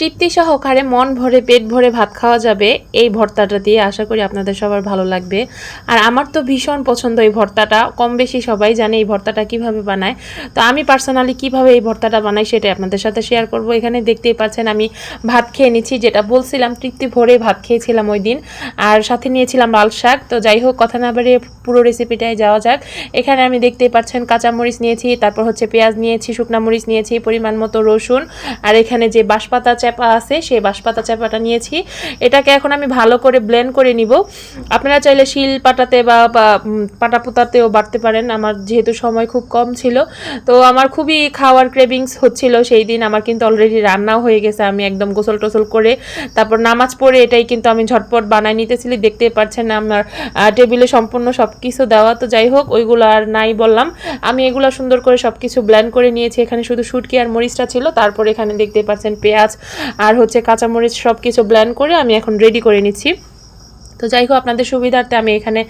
তৃপ্তি সহকারে মন ভরে, পেট ভরে ভাত খাওয়া যাবে। এই ভর্তাটা দিয়ে আশা করি আপনাদের সবার ভালো লাগবে। আর আমার তো ভীষণ পছন্দ এই ভর্তাটা। কম বেশি সবাই জানে এই ভর্তাটা কীভাবে বানায়। তো আমি পার্সোনালি কীভাবে এই ভর্তাটা বানাই সেটাই আপনাদের সাথে শেয়ার করব। এখানে দেখতেই পাচ্ছেন আমি ভাত খেয়ে নিচ্ছি, যেটা বলছিলাম, তৃপ্তি ভরে ভাত খেয়েছিলাম ওই দিন। আর সাথে নিয়েছিলাম লাল শাক। তো যাই হোক, কথা না বাড়িয়ে পুরো রেসিপিটাই যাওয়া যাক। এখানে আমি দেখতেই পাচ্ছেন কাঁচামরিচ নিয়েছি, তারপর হচ্ছে পেঁয়াজ নিয়েছি, শুকনা মরিচ নিয়েছি, পরিমাণ মতো রসুন। আর এখানে যে বাঁশপাতা চ্যাপা আছে, সেই বাঁশপাতা চ্যাপাটা নিয়েছি। এটাকে এখন আমি ভালো করে ব্লেন্ড করে নিব। আপনারা চাইলে শিল পাটাতে বা পাটা পুতাতেও বাড়তে পারেন। আমার যেহেতু সময় খুব কম ছিল, তো আমার খুবই খাওয়ার ক্রেভিংস হচ্ছিল। সেই দিন আমার কিন্তু অলরেডি রান্নাও হয়ে গেছে। আমি একদম গোসল টোসল করে, তারপর নামাজ পড়ে এটাই কিন্তু আমি ঝটপট বানাই নিতেছিলি। দেখতে পাচ্ছেন আমার টেবিলে সম্পূর্ণ সব কিছু দেওয়া। তো যাই হোক, ওইগুলো আর নাই বললাম। আমি এগুলো সুন্দর করে সব কিছু ব্ল্যান্ড করে নিয়েছি। এখানে শুধু শুটকি আর মরিচটা ছিল। তারপর এখানে দেখতে পাচ্ছেন পেঁয়াজ আর হচ্ছে কাঁচামরিচ সব কিছু ব্ল্যান্ড করে আমি এখন রেডি করে নিচ্ছি। তো যাই হোক, আপনাদের সুবিধার্থে আমি এখানে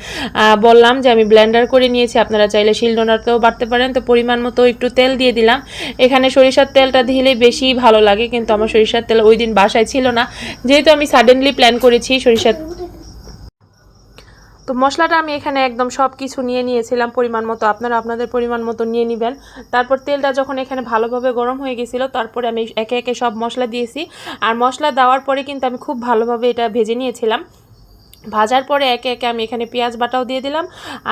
বললাম যে আমি ব্লেন্ডার করে নিয়েছি। আপনারা চাইলে শিলনোড়াতেও বাড়তে পারেন। তো পরিমাণ মতো একটু তেল দিয়ে দিলাম। এখানে সরিষার তেলটা দিলে বেশি ভালো লাগে, কিন্তু আমার সরিষার তেল ওই দিন বাসায় ছিল না। যেহেতু আমি সাডেনলি প্ল্যান করেছি সরিষার তো মশলাটা আমি এখানে একদম সব কিছু নিয়ে নিয়েছিলাম পরিমাণ মতো। আপনারা আপনাদের পরিমাণ মতো নিয়ে নেবেন। তারপর তেলটা যখন এখানে ভালোভাবে গরম হয়ে গেছিল, তারপরে আমি একে একে সব মশলা দিয়েছি। আর মশলা দেওয়ার পরে কিন্তু আমি খুব ভালোভাবে এটা ভেজে নিয়েছিলাম। ভাজার পরে একে একে আমি এখানে পেঁয়াজ বাটাও দিয়ে দিলাম।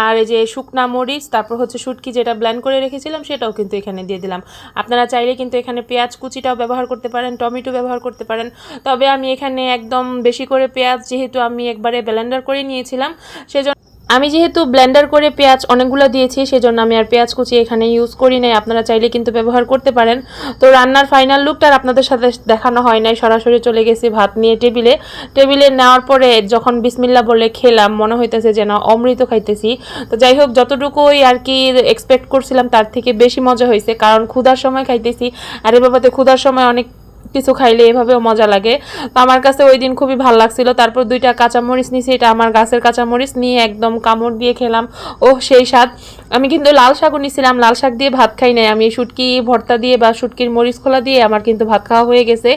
আর এই যে শুকনা মরিচ, তারপর হচ্ছে শুটকি যেটা ব্ল্যান্ড করে রেখেছিলাম, সেটাও কিন্তু এখানে দিয়ে দিলাম। আপনারা চাইলে কিন্তু এখানে পেঁয়াজ কুচিটাও ব্যবহার করতে পারেন, টমেটো ব্যবহার করতে পারেন। তবে আমি এখানে একদম বেশি করে পেঁয়াজ যেহেতু আমি একবারে ব্ল্যান্ডার করে নিয়েছিলাম, সেজন্য আমি যেহেতু ব্লেন্ডার করে পেঁয়াজ অনেকগুলো দিয়েছি, সেজন্য আমি আর পেঁয়াজ কুচি এখানে ইউজ করি নাই। আপনারা চাইলে কিন্তু ব্যবহার করতে পারেন। তো রান্নার ফাইনাল লুকটা আপনাদের সাথে দেখানো হয় নাই। সরাসরি চলে গেছি ভাত নিয়ে টেবিলে। টেবিলে নেওয়ার পরে যখন বিসমিল্লা বলে খেলাম, মনে হইতেছে যেন অমৃত খাইতেছি। তো যাই হোক, যতটুকুই আর কি এক্সপেক্ট করছিলাম, তার থেকে বেশি মজা হয়েছে কারণ ক্ষুধার সময় খাইতেছি। আর এ বাবাতে, ক্ষুধার সময় অনেক কিছু খাইলে এভাবেও মজা লাগে। তো আমার কাছে ওই দিন খুবই ভালো লাগছিল। তারপর দুইটা কাঁচামরিচ নিয়েছি, এটা আমার গাছের কাঁচামরিচ নিয়ে একদম কামড় দিয়ে খেলাম। ও সেই স্বাদ। আমি কিন্তু লাল শাকও নিয়েছিলাম লাল শাক দিয়ে ভাত খাই নাই। আমি শুটকি, ভর্তা দিয়ে বা শুটকির মরিচ খোলা দিয়ে আমার কিন্তু ভাত খাওয়া হয়ে গেছে।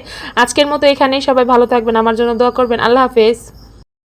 আজকের মতো এখানেই সবাই ভালো থাকবেন। আমার জন্য দোয়া করবেন। আল্লাহ হাফেজ।